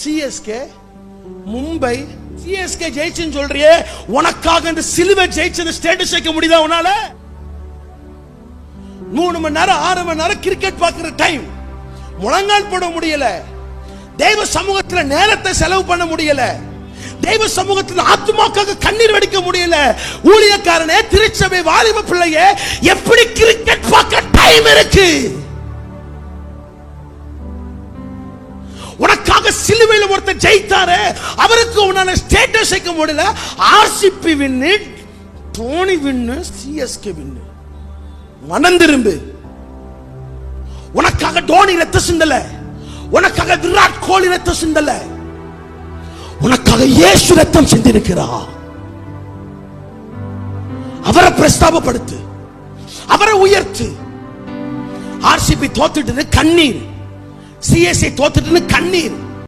CSK Mumbai CSK ஜெயிச்சுன்னு சொல்றியே. உனக்காக இந்த சிலுவை ஜெயிச்சு ஸ்டேட்டஸ் வைக்க முடியுதா உன்னால? மூணு மணி நேரம் ஆறு மணி நேரம் கிரிக்கெட் பார்க்கிற டைம் முழங்கால் போட முடியல. தெய்வ சமூகத்தில் நேரத்தை செலவு பண்ண முடியல. தெய்வ சமூகத்தில் ஆத்மாக்காக கண்ணீர் வெடிக்க முடியல. ஊழியக்காரனே திருச்சபை வாலிப பிள்ளைய எப்படி கிரிக்கெட் பார்க்க டைம் இருக்கு? உனக்காக சிலுவையில் ஒருத்தர் ஜெயித்தாரு அவருக்கு உன்னால ஸ்டேட்டஸ் வைக்க முடியல. RCB win Dhoni win CSK win. மனம் திரும்பு உனக்காக டோனி ரத்த சிந்தல. உனக்காக விராட் கோலி ரத்த சிந்தல. உனக்காக இயேசு ரத்தம் சிந்திருக்கிறா அவரை பிரஸ்தாபப்படுத்து. அவரை உயர்த்து. ஆர்சிபி தோத்துட்டு கண்ணீர். சிஎஸ்ஐ தோத்துட்டுன்னு கண்ணீர்.